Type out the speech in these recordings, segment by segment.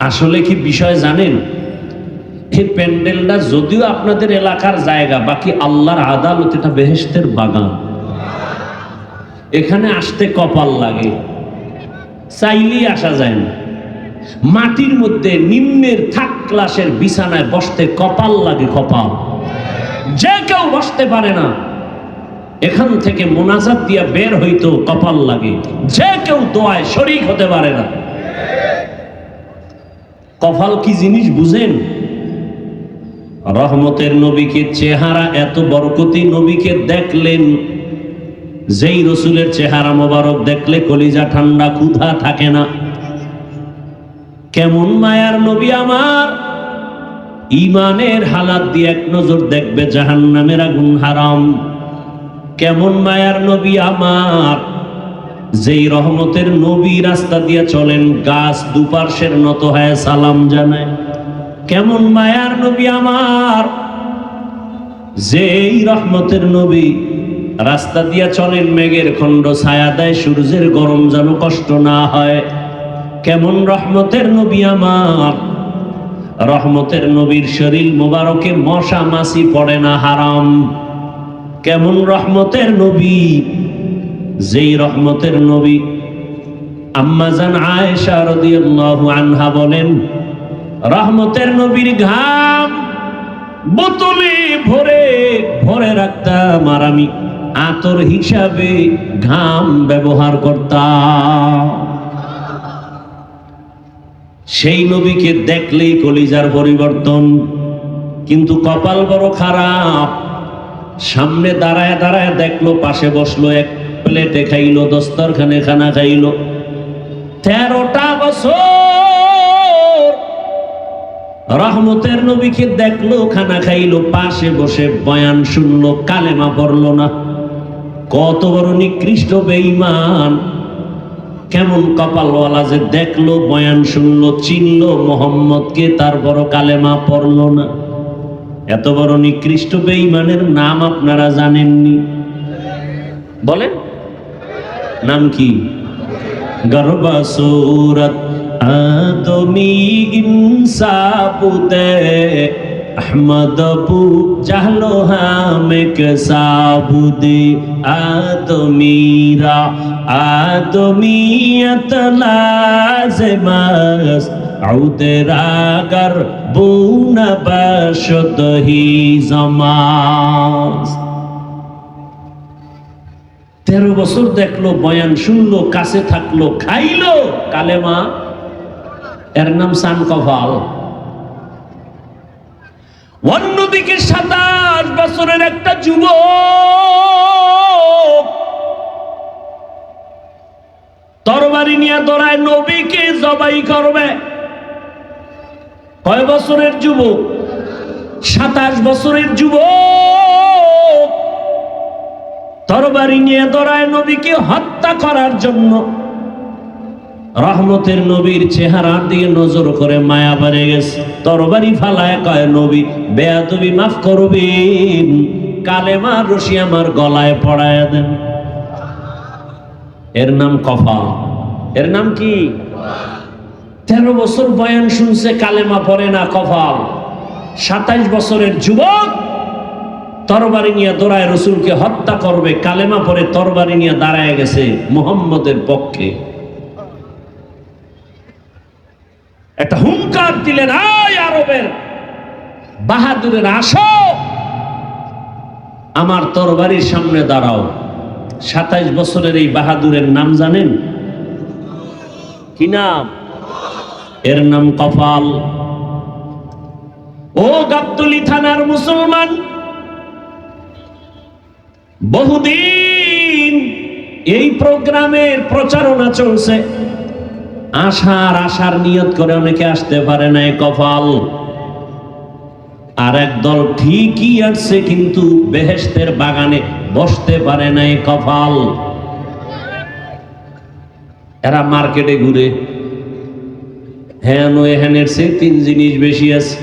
আসলে কি বিষয় জানেন? এই প্যান্ডেলটা যদিও আপনাদের এলাকার জায়গা, বাকি আল্লাহর আদালত এটা বেহেস্তের বাগান। এখানে আসতে কপাল লাগে। চাইলেই আসা যায় না। মাটির মধ্যে নিম্নের থাক ক্লাসের বিছানায় বসতে কপাল লাগে কপাল। যে কেউ বসতে পারে না। এখান থেকে মোনাজাত দিয়া বের হইতো কপাল লাগে। যে কেউ দোয়ায় শরিক হতে পারে না। কপাল কি জিনিস বুঝেন? রহমতের নবীকে চেহারা এত বরকতি নবীকে দেখলেন, যেই রসুলের চেহারা মোবারক দেখলে কলিজা ঠান্ডা ক্ষুধা থাকে না। কেমন মায়ার নবী আমার। ইমানের হালাত দিয়ে এক নজর দেখবে জাহান নামের আগুন হারাম। কেমন মায়ার নবী আমার। যেই রহমতের নবী রাস্তা দিয়ে চলেন, গাছ দুপার্শ্বের নত হয় সালাম জানায়, কেমন মায়ার নবী আমার? যেই রহমতের নবী রাস্তা দিয়া চলেন, মেঘের খণ্ড ছায়া দেয়, সূর্যের গরম যেন কষ্ট না হয়, কেমন রহমতের নবী আমার? রহমতের নবীর শরীর মোবারকে মশা মাসি পড়ে না, হারাম। কেমন রহমতের নবী? যেই রহমতের নবী আম্মাজান আয়েশা রাদিয়াল্লাহু আনহা বলেন, রহমতের নবীর ঘাম বোতলে ভরে ভরে রাখতাম আর আমি আতর হিসাবে ঘাম ব্যবহার করতাম। সেই নবীকে দেখলেই কলিজার পরিবর্তন, কিন্তু কপাল বড় খারাপ। সামনে দাঁড়ায় দাঁড়ায় দেখল, পাশে বসল এক প্লেটে খাইলো, দস্তরখানে খানা খাইলো। তেরোটা বছর রহমতের নবীকে দেখল, খানা খাইলো, পাশে বসে বয়ান শুনলো, কালেমা পড়ল না। কত বড় নিকৃষ্ট বেঈমান। কেমন কপালওয়ালা যে দেখল, বয়ান শুনলো, চিনলো, মোহাম্মদকে তারপরও কালেমা পড়ল না। এত বড় নিকৃষ্ট বেঈমানের নাম আপনারা জানেননি। বলেন। নাম কি? গর্বা সুরত, আদমি ইনসাবুতে আহমদ পু জাহলো হামেক সাবুদে আদমিরা আদমিয়ত লাজমাস আউদরাগর বুন বশদ হি জমাস। তেরো বছর দেখল, বয়ান শুনলো, কাছে থাকল, খাইলো, কালেমা। এর নাম সান কফাল অন্যদিকে সাতাশ বছরের একটা যুবক তরবারি নিয়ে দৌড়ায়, নবীকে জবাই করবে। কয় বছরের যুবক? সাতাশ বছরের যুবক। তরবারি নিয়ে দৌড়ায় নবীকে হত্যা করার জন্য রহমতের নবীর চেহারার দিকে নজর করে মায়া বেড়ে গেছে। তরবারি ফালায় কয়, নবী, বেয়াদবি মাফ করবেন। কালেমা রশি আমার গলায় পড়ায় দেন। এর নাম কফা এর নাম কি? তেরো বছর বয়ান শুনছে, কালেমা পড়ে না কফাল। সাতাইশ বছরের যুবক তরবারি নিয়ে দৌড়ায় রসুলকে হত্যা করবে, কালেমা পরে তরবারি নিয়ে দাঁড়ায় গেছে মোহাম্মদের পক্ষে। একটা হুঙ্কার দিলেন, আয় আরবের বাহাদুরের আসো আমার তরবারির সামনে দাঁড়াও। সাতাইশ বছরের এই বাহাদুরের নাম জানেন? কি নাম? এর নাম কপাল। ও গাবতলি থানার মুসলমান বহুদিন এই প্রোগ্রামের প্রচারণা চলছে। আশার আশার নিয়ত করে অনেকে আসতে পারে না কপাল। আর একদল ঠিকই আসছে কিন্তু বেহেস্তের বাগানে বসতে পারে নাই কপাল। এরা মার্কেটে ঘুরে। হ্যান ও হ্যানের সে তিন জিনিস বেশি আছে।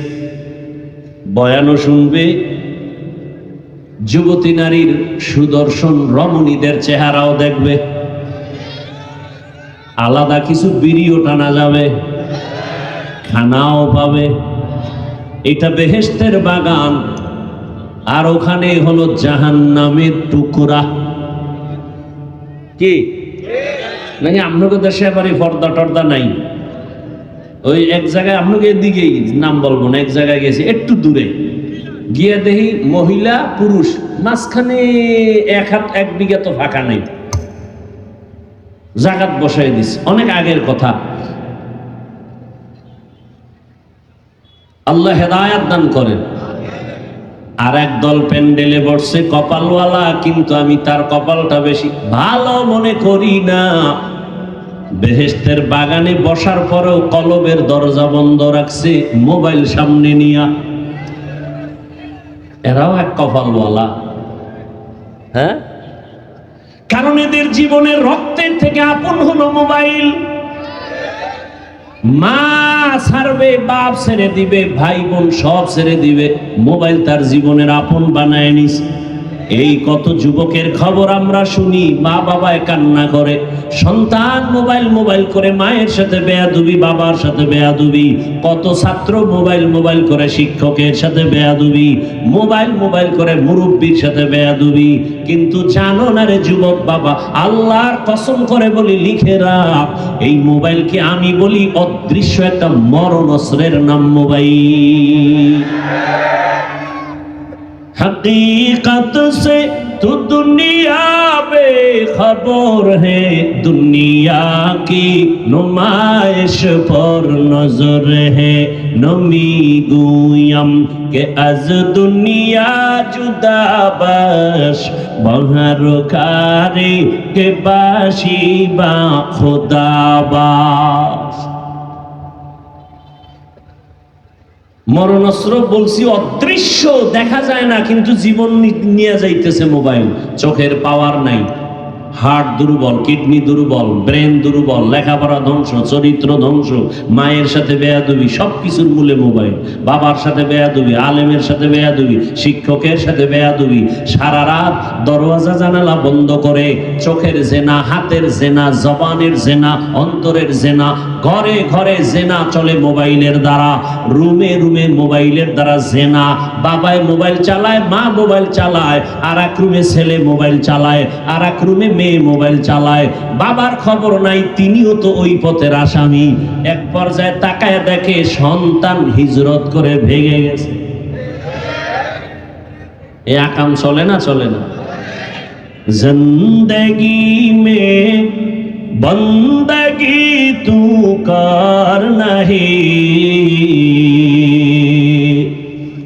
বয়ানও শুনবে যুবতী নারীর সুদর্শন রমণীদের চেহারাও দেখবে। আলাদা কিছু বিড়িও টানা যাবে, খানাও পাবে। এটা বেহেস্তের বাগান, আর ওখানে হলো জাহান্নামের টুকরা। কি? নাকি আপনাকে দেশে এবারে পর্দা টর্দা নাই? ওই এক জায়গায় আপনাকে এদিকেই নাম বলব না, এক জায়গায় গেছি, একটু দূরে। গিয়ে দেখি মহিলা, পুরুষ, মাঝখানে এক হাত, এক বিঘা তো ফাঁকা নেই। জাগাত বসাই দিস অনেক আগের কথা। আল্লাহ হেদায়াত দান করেন। আর এক দল প্যান্ডেলে বসছে, কপালওয়ালা, কিন্তু আমি তার কপালটা বেশি ভালো মনে করি না। বেহেস্তের বাগানে বসার পরেও কলবের দরজা বন্ধ রাখছে, মোবাইল সামনে নিয়া। এরাও এক কপালওয়ালা। হ্যাঁ? কারণ এদের জীবনের রক্তের থেকে আপন হলো মোবাইল। মা সারবে বাপ ছেড়ে দিবে ভাই বোন সব ছেড়ে দিবে। মোবাইল তার জীবনের আপন বানায় নিস। এই কত যুবকের খবর আমরা শুনি, মা বাবায় কান্না করে, সন্তান মোবাইল মোবাইল করে, মায়ের সাথে বেয়াদুবি, বাবার সাথে বেয়াদুবি, কত ছাত্র মোবাইল মোবাইল করে, শিক্ষকের সাথে বেয়াদুবি, মোবাইল মোবাইল করে, মুরব্বীর সাথে বেয়াদুবি, কিন্তু জানো না রে যুবক বাবা, আল্লাহর কসম করে বলি, লিখে রাখ, এই মোবাইলকে আমি বলি, অদৃশ্য একটা মরণ অস্ত্রের নাম মোবাইল। हकीकत से तो दुनिया बेखबर है दुनिया की नुमाइश पर नजर है नमी गुयम के अज दुनिया जुदा बस बहर कारे के बाशी बा खुदा মরণস্ত্র বলছি অদৃশ্য দেখা যায় না কিন্তু জীবন নিয়ে যাইতেছে মোবাইল। চোখের পাওয়ার নাই। হার্ট দুর্বল, কিডনি দুর্বল, ব্রেন দুর্বল, লেখাপড়া ধ্বংস, চরিত্র ধ্বংস, মায়ের সাথে বেয়াদবি সব কিছুর মূলে মোবাইল, বাবার সাথে বেয়াদবি, আলেমের সাথে বেয়াদবি, শিক্ষকের সাথে বেয়াদবি, সারা রাত দরওয়াজা জানালা বন্ধ করে, চোখের জেনা, হাতের জেনা, জবানের জেনা, অন্তরের জেনা, ঘরে ঘরে জেনা চলে মোবাইলের দ্বারা, রুমে রুমে মোবাইলের দ্বারা জেনা বাবায় মোবাইল চালায় মা মোবাইল চালায় আর এক রুমে ছেলে মোবাইল চালায় আর এক রুমে মেয়ে মোবাইল চালায় বাবার খবর নাই তিনিও তো ওই পথের আসামি এক পর্যায়ে তাকায় দেখে সন্তান হিজরত করে ভেঙে গেছে এ আকাম চলে না চলে না जिंदगी में बंदगी तू कर नहीं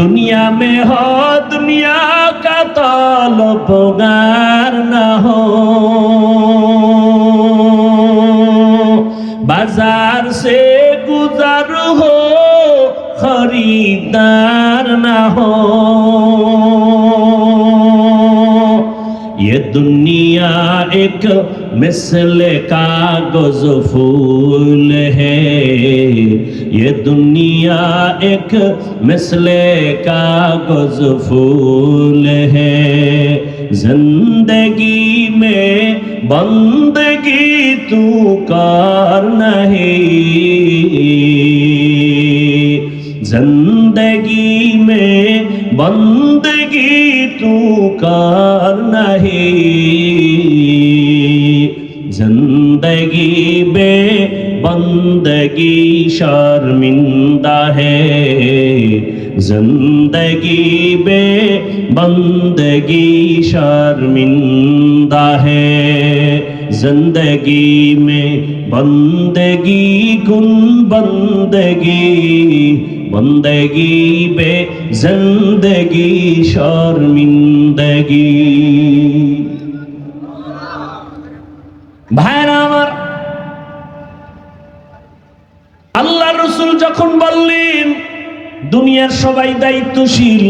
दुनिया में हो दुनिया का ताल्लुगार न हो बाजार से गुजर हो खरीदार न हो ये दुनिया एक मिसल कागज़ फूल है। ये दुनिया एक मिसल कागज़ फूल है। ज़िंदगी में बंदगी तू कर नहीं। ज़िंदगी में बंदगी तू कर नहीं। जिंदगी में बंदगी शर्मिंदा है जिंदगी में बंदगी शर्मिंदा है जिंदगी में बंदगी गुन बंदगी बंदगी बे जिंदगी शर्मिंदगी দুনিয়ার সবাই দায়িত্বশীল।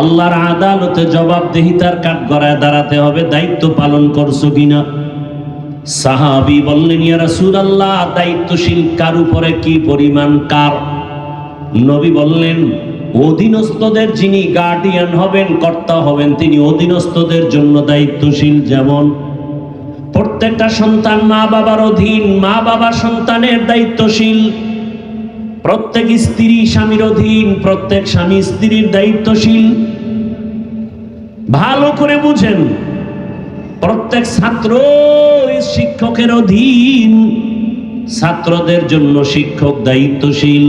আল্লাহর আদালতে জবাবদেহিতার কাঠ গড়ায় দাঁড়াতে হবে, দায়িত্ব পালন করছ কিনা? সাহাবি বললেন, ইয়া রাসূলুল্লাহ, দায়িত্বশীল কার উপরে কি পরিমাণ কার? নবী বললেন, অধীনস্থদের যিনি গার্ডিয়ান হবেন, কর্তা হবেন, তিনি অধীনস্থদের জন্য দায়িত্বশীল যেমন প্রত্যেকটা সন্তান মা বাবার অধীন মা বাবা সন্তানের দায়িত্বশীল। প্রত্যেক স্ত্রী স্বামীর অধীন, প্রত্যেক স্বামী স্ত্রীর দায়িত্বশীল। ভালো করে বুঝেন, প্রত্যেক ছাত্র শিক্ষকের অধীন, ছাত্রদের জন্য শিক্ষক দায়িত্বশীল।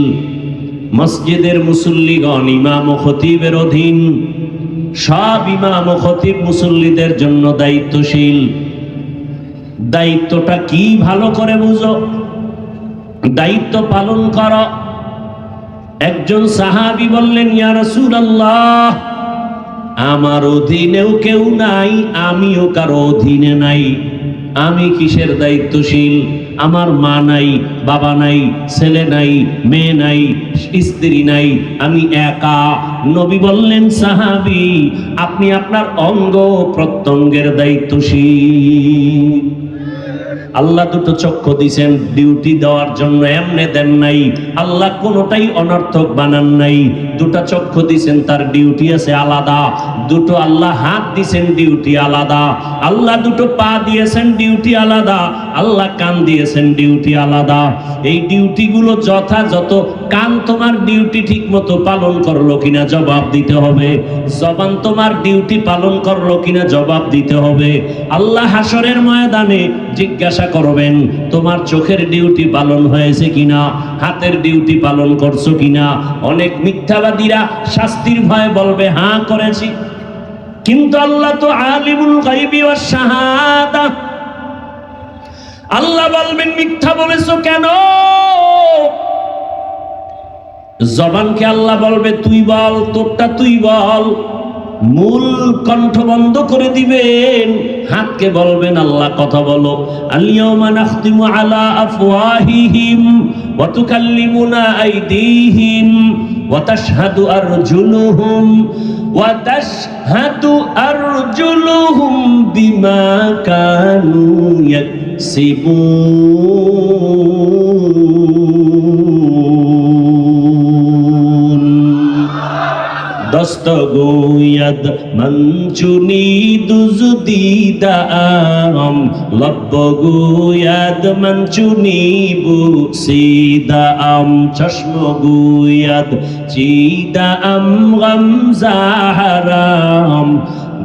মসজিদের মুসল্লিগণ, ইমাম ও খতিবের অধীন, সব ইমাম ও খতিব মুসল্লিদের জন্য দায়িত্বশীল। দায়িত্বটা কি ভালো করে বুঝো? দায়িত্ব পালন কর। একজন সাহাবি বললেন, ইয়া রাসূলুল্লাহ, আমার অধীনেও কেউ নাই, আমিও কারও অধীনে নাই। আমি কিসের দায়িত্বশীল? আমার মা নাই, বাবা নাই, ছেলে নাই, মেয়ে নাই, স্ত্রী নাই, আমি একা। নবী বললেন, সাহাবি, আপনি আপনার অঙ্গ প্রত্যঙ্গের দায়িত্বশীল। আল্লাহ দুটো চক্ষু দিছেন ডিউটি দেওয়ার জন্য এমনে দেন নাই। আল্লাহ কোনোটাই অনর্থক বানান নাই। দুটা চক্ষু দিছেন, তার ডিউটি আছে আলাদা। দুটো আল্লাহ হাত দিছেন, ডিউটি আলাদা। আল্লাহ দুটো পা দিয়েছেন, ডিউটি আলাদা। আল্লাহ কান দিয়েছেন, ডিউটি আলাদা। এই ডিউটিগুলো যথাযথ কান তোমার ডিউটি ঠিক মতো পালন করল কিনা জবাব দিতে হবে। জবান তোমার ডিউটি পালন করল কিনা জবাব দিতে হবে। আল্লাহ হাসরের ময়দানে জিজ্ঞাসা করবেন, তোমার চোখের ডিউটি পালন হয়েছে কিনা? হাতের ডিউটি পালন করছ কিনা? অনেক মিথ্যাবাদীরা শাস্তির ভয়ে বলবে হ্যাঁ করেছি। কিন্তু আল্লাহ তো আলিমুল আল্লাহ বলবেন, মিথ্যা বলেছ কেন? জবানকে আল্লাহ বলবে, তুই বল, তোরটা তুই বল। মূল কণ্ঠ বন্ধ করে দিবেন। হাতকে বলবেন, আল্লাহ, কথা বলো। আলিয়াউমা নাখতিমু আলা আফওয়াহিহিম ওয়া ওয়া তাশহাদু আরজুলুহুম ওয়া তাশহাদু আরজুলুহুম বিমা দস্ত গোয়াদ মঞ্চুনি দুজুদিদাম লব্ব গোয়াদ, মঞ্চুনি বুসিদাম চশম গোয়াদ চিদাম গমজাহারাম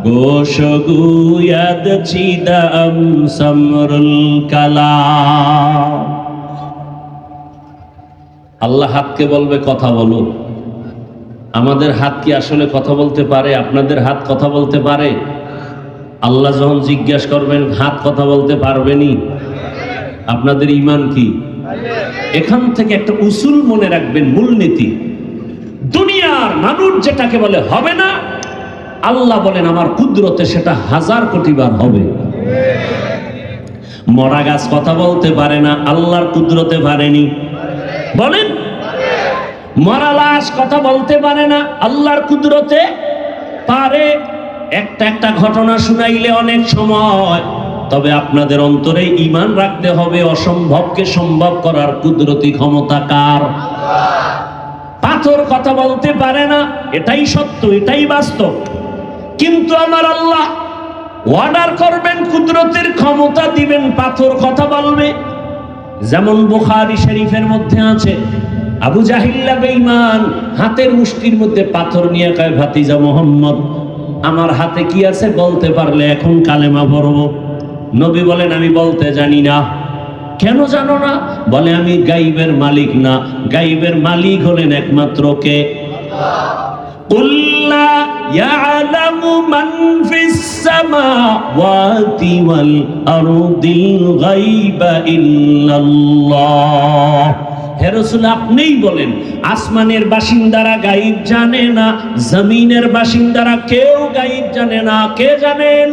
গোশ গোয়াদ চিদাম সমরুল কালাম। আল্লাহ হাতকে বলবে, কথা বলো। আমাদের হাত কি আসলে কথা বলতে পারে? আপনাদের হাত কথা বলতে পারে? আল্লাহ যখন জিজ্ঞাসা করবেন, হাত কথা বলতে পারবেনি আপনাদের ইমান কি? এখান থেকে একটা উসুল মনে রাখবেন, মূলনীতি। দুনিয়ার মানুষ যেটাকে বলে হবে না, আল্লাহ বলেন, আমার কুদরতে সেটা হাজার কোটি বার হবে। মরা গাছ কথা বলতে পারে না, আল্লাহর কুদরতে পারেনি। বলেন মরা লাশ কথা বলতে পারে না, আল্লাহর কুদরতে পারে। একটা একটা ঘটনা শুনাইলে অনেক সময়, তবে আপনাদের অন্তরে ইমান রাখতে হবে, অসম্ভবকে সম্ভব করার কুদরতি ক্ষমতা কার? পাথর কথা বলতে পারে না, এটাই সত্য, এটাই বাস্তব। কিন্তু আমার আল্লাহ অর্ডার করবেন, কুদরতের ক্ষমতা দিবেন, পাথর কথা বলবে। যেমন বুখারী শরীফের মধ্যে আছে আবু জাহিল্লা বেঈমান, হাতের মুষ্টির মধ্যে পাথর নিয়ে কয়, ভাতিজা মোহাম্মদ, আমার হাতে কি আছে বলতে পারলে এখন কালেমা পড়ব? নবী বলেন, আমি বলতে জানি না। কেন জানো না? বলে, আমি গাইবের মালিক না। গাইবের মালিক হলেন একমাত্র কে? আল্লাহ গায়বা হেরসুল আপনিই বলেন, আসমানের বাসিন্দারা গাইব জানে না, জমিনের বাসিন্দারা কেউ গাইব জানে না, কে জানেন?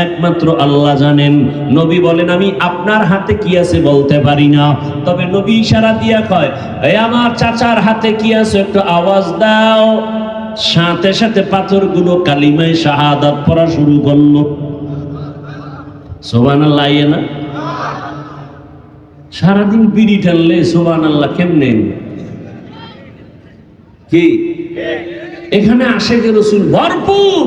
একমাত্র আল্লাহ জানেন। নবী বলেন, আমি আপনার হাতে কি আছে বলতে পারি না। তবে নবী ইশারা দিয়া কয় এ আমার চাচার হাতে কি আছে একটু আওয়াজ দাও। সাথে সাথে পাথরগুলো কালিমায় শাহাদাত পড়া শুরু করল। সোবান আল্লাহ ইয়ে না? সারাদিন বিড়ি টানলে সোবান আল্লাহ কেমনে? কি? এখানে আশেকে রসুল ভরপুর।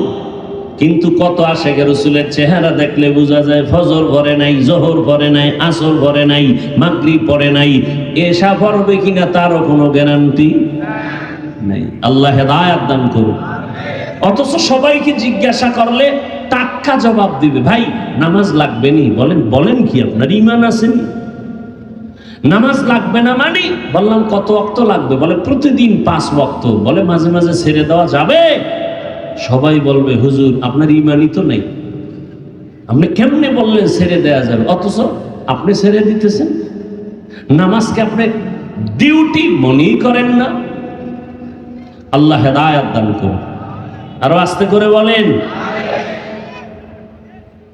কিন্তু কত আশেকে রসুলের চেহারা দেখলে বোঝা যায় ফজর ভরে নাই, জহর ভরে নাই, আসর ভরে নাই মাগরি পরে নাই। এসা পড়বে কিনা তারও কোনো গ্যারান্টি নাই। আল্লাহ হেদায়াত দান করুন অথচ সবাইকে জিজ্ঞাসা করলে টাক্কা জবাব দিবে। ভাই, নামাজ লাগবে নি? বলেন বলেন কি আপনার? ইমান আছেন নামাজ লাগবে না মানে? বললাম, কত অক্ত লাগবে? বলে, প্রতিদিন পাঁচ ওয়াক্ত। বলে, মাঝে মাঝে ছেড়ে দেওয়া যাবে? সবাই বলবে, হুজুর, আপনার ইমানই তো নেই। আপনি কেমনে বললেন ছেড়ে দেওয়া যাবে? অথচ আপনি ছেড়ে দিতেছেন। নামাজকে আপনি ডিউটি মনেই করেন না। আল্লাহ হেদায়াত দান করুন। আরও আস্তে করে বলেন,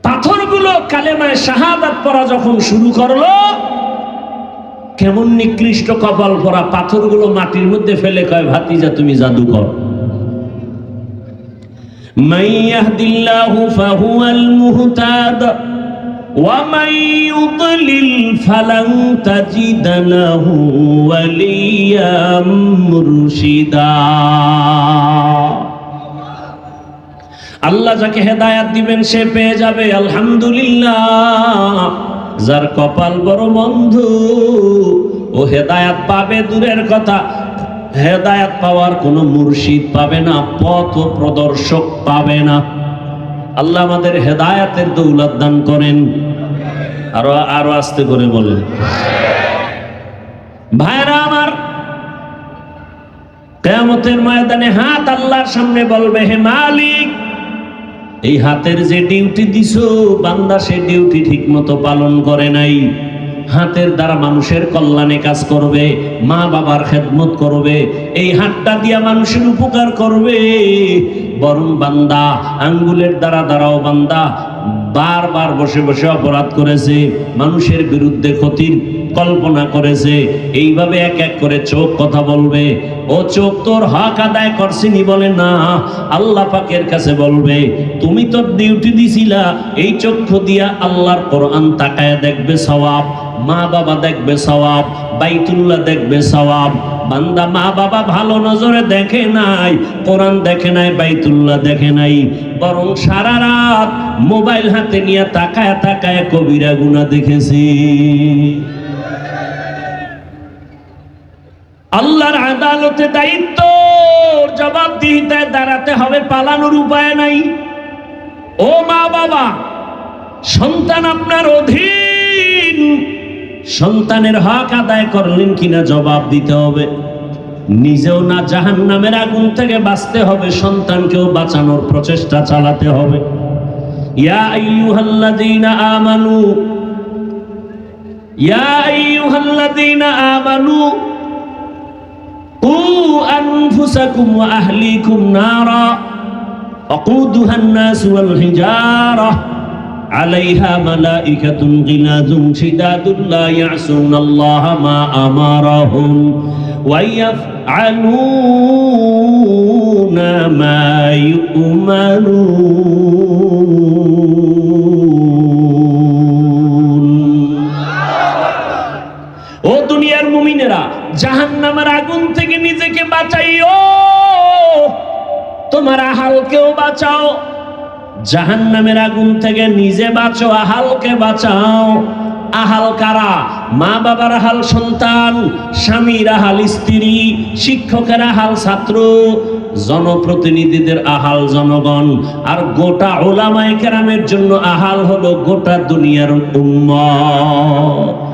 পাথরগুলো কালেমায় শাহাদাত পড়া যখন শুরু করল কেমন নিকৃষ্ট কপাল পরা পাথরগুলো মাটির মধ্যে ফেলে কয়, ভাতিজা, তুমি জাদু কর আল্লাহ যাকে হেদায়াত দিবেন সে পেয়ে যাবে, আলহামদুলিল্লাহ। যার কপাল বড় বন্ধু, ও হেদায়াত পাবে দূরের কথা। হেদায়াত পাওয়ার কোনো মুর্শিদ পাবে না, পথ প্রদর্শক পাবে না। আল্লাহ আমাদের হেদায়াতের দৌলত দান করেন। আরও আরও আস্তে করে বলেন। ভাইরা আমার, কেয়ামতের ময়দানে হাত আল্লাহর সামনে বলবে, হে মালিক এই হাতের যে ডিউটি দিছো, বান্দা সে ডিউটি ঠিক মতো পালন করে নাই। হাতের দ্বারা মানুষের কল্যাণে কাজ করবে, মা বাবার খেদমত করবে, এই হাতটা দিয়া মানুষের উপকার করবে। বরং বান্দা, আঙ্গুলের দ্বারা দ্বারাও বান্দা বারবার বসে বসে অপরাধ করেছে, মানুষের বিরুদ্ধে ক্ষতির কল্পনা করেছে, এইভাবে এক এক করে চোখ কথা বলবে। ও চোখ তোর হক আদায় করছিনি বলে না, আল্লাহ পাকের কাছে বলবে, তুমি তো ডিউটি দিছিলা, এই চক্ষু দিয়া আল্লাহর কোরআন তাকায় দেখবে সওয়াব। মা বাবা দেখবে সওয়াব, বাইতুল্লাহ দেখবে সওয়াব। বান্দা মা বাবা ভালো নজরে দেখে নাই, কোরআন দেখে নাই, বাইতুল্লাহ দেখে নাই। বরং সারা রাত মোবাইল হাতে নিয়ে তাকায় তাকায় কবিরা গুনা দেখেছি। আল্লাহর আদালতে দায়িত্ব, জবাবদিহিতায় দাঁড়াতে হবে, পালানোর উপায় নাই। ও মা বাবা সন্তান আপনার অধীন। সন্তানের হক আদায় করলেন কিনা জবাব দিতে হবে নিজেও না জাহান নামের আগুন থেকে বাঁচতে হবে সন্তানকেও বাঁচানোর প্রচেষ্টা চালাতে হবে ইয়া আইয়ুহাল্লাযীনা আমানু ইয়া আইয়ুহাল্লাযীনা আমানু قوا أنفسكم وأهليكم نارا وقودها الناس والحجارة عليها ملائكة غلاظ شداد لا يعصون الله ما أمرهم ويفعلون ما يؤمرون ও দুনিয়ার মুমিনেরা জাহান্নামের আগুন থেকে নিজেকে বাঁচাইও তোমার আহালকেও বাঁচাও জাহান্নামের আগুন থেকে নিজে বাঁচো, আহালকে বাঁচাও। আহাল কারা? মা বাবার আহাল সন্তান, স্বামীর আহাল স্ত্রী, শিক্ষকের আহাল ছাত্র, জনপ্রতিনিধিদের আহাল জনগণ। আর গোটা ওলামায়ে কেরামের জন্য আহাল হলো গোটা দুনিয়ার উম্মত।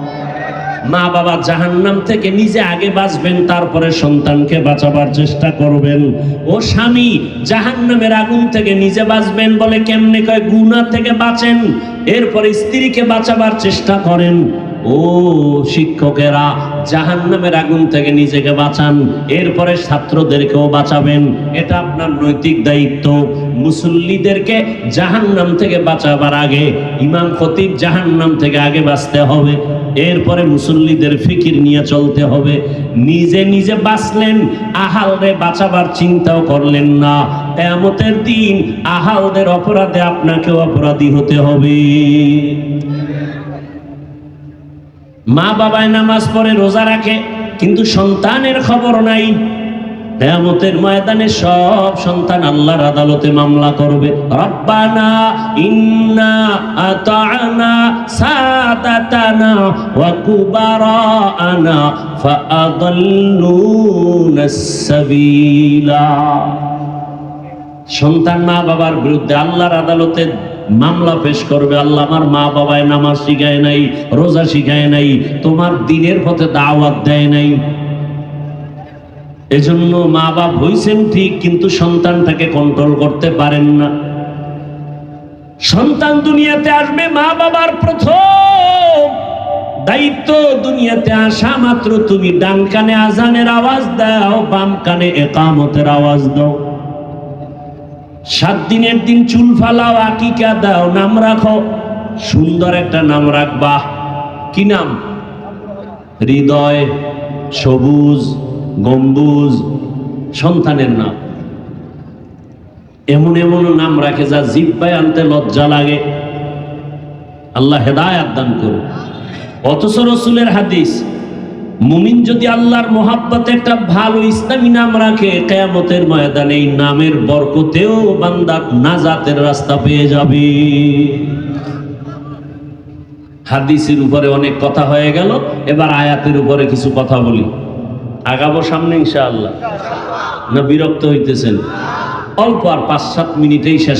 মা বাবা জাহান্নাম থেকে নিজে আগে বাঁচবেন, তারপরে সন্তানকে বাঁচাবার চেষ্টা করবেন। ও স্বামী, জাহান্নামের আগুন থেকে নিজে বাঁচবেন বলে কেমনে কয় গুণা থেকে বাঁচেন? এরপরে স্ত্রীকে বাঁচাবার চেষ্টা করেন। ও শিক্ষকেরা জাহান নামের আগুন থেকে নিজেকে বাঁচান, এরপরে ছাত্রদেরকেও বাঁচাবেন। এটা আপনার নৈতিক দায়িত্ব। মুসল্লিদেরকে জাহান নাম থেকে বাঁচাবার আগে, ইমাম খতিব জাহান নাম থেকে আগে বাঁচতে হবে। এরপরে মুসল্লিদের ফিকির নিয়ে চলতে হবে। নিজে নিজে বাঁচলেন, আহালরে বাঁচাবার চিন্তাও করলেন না। এমতের দিন আহালদের অপরাধে আপনাকেও অপরাধী হতে হবে। মা বাবায় নামাজ পড়ে রোজা রাখে, কিন্তু সন্তানের খবর নাই। কেয়ামতের ময়দানে সব সন্তান আল্লাহর আদালতে মামলা করবে। রব্বানা ইন্না আতানা সাদাতানা ওয়া কুবারানা ফাআদাল্লুনা সাবিলা। সন্তান মা বাবার বিরুদ্ধে আল্লাহর আদালতে মামলা পেশ করবে। আল্লাহ আমার মা বাবায় নামাজ শিখায় নাই, রোজা শিখায় নাই, তোমার দিনের পথে দাওয়াত দেয় নাই। এজন্য মা বাপ হইছেন ঠিক, কিন্তু সন্তানটাকে কন্ট্রোল করতে পারেন না। সন্তান দুনিয়াতে আসবে মা বাবার প্রথম। দায়িত্ব দুনিয়াতে আসা মাত্র তুমি ডান কানে আজানের আওয়াজ দাও, বাম কানে একামতের আওয়াজ দাও। সাত দিনের দিন চুল ফালাও, আকিকা দাও, নাম রাখো। সুন্দর একটা নাম রাখবা। কি নাম? হৃদয় সবুজ। গম্বুজ, সন্তানের নাম। এমন এমন নাম রাখে যা জিব্বায় আনতে লজ্জা লাগে। আল্লাহ হেদায়াত দান করুন। অথচ রসুলের হাদিস, মুমিন যদি আল্লাহর মোহাব্বতে একটা ভালো ইসলামী নাম রাখে, কেয়ামতের ময়দানে এই নামের বরকতেও বান্দা নাজাতের রাস্তা পেয়ে যাবে। হাদিসের উপরে অনেক কথা হয়ে গেল, এবার আয়াতের উপরে কিছু কথা বলি। আগাবো সামনে ইনশাআল্লাহ। না বিরক্ত হইতেছেন। অল্প আর পাঁচ সাত মিনিটেই শেষ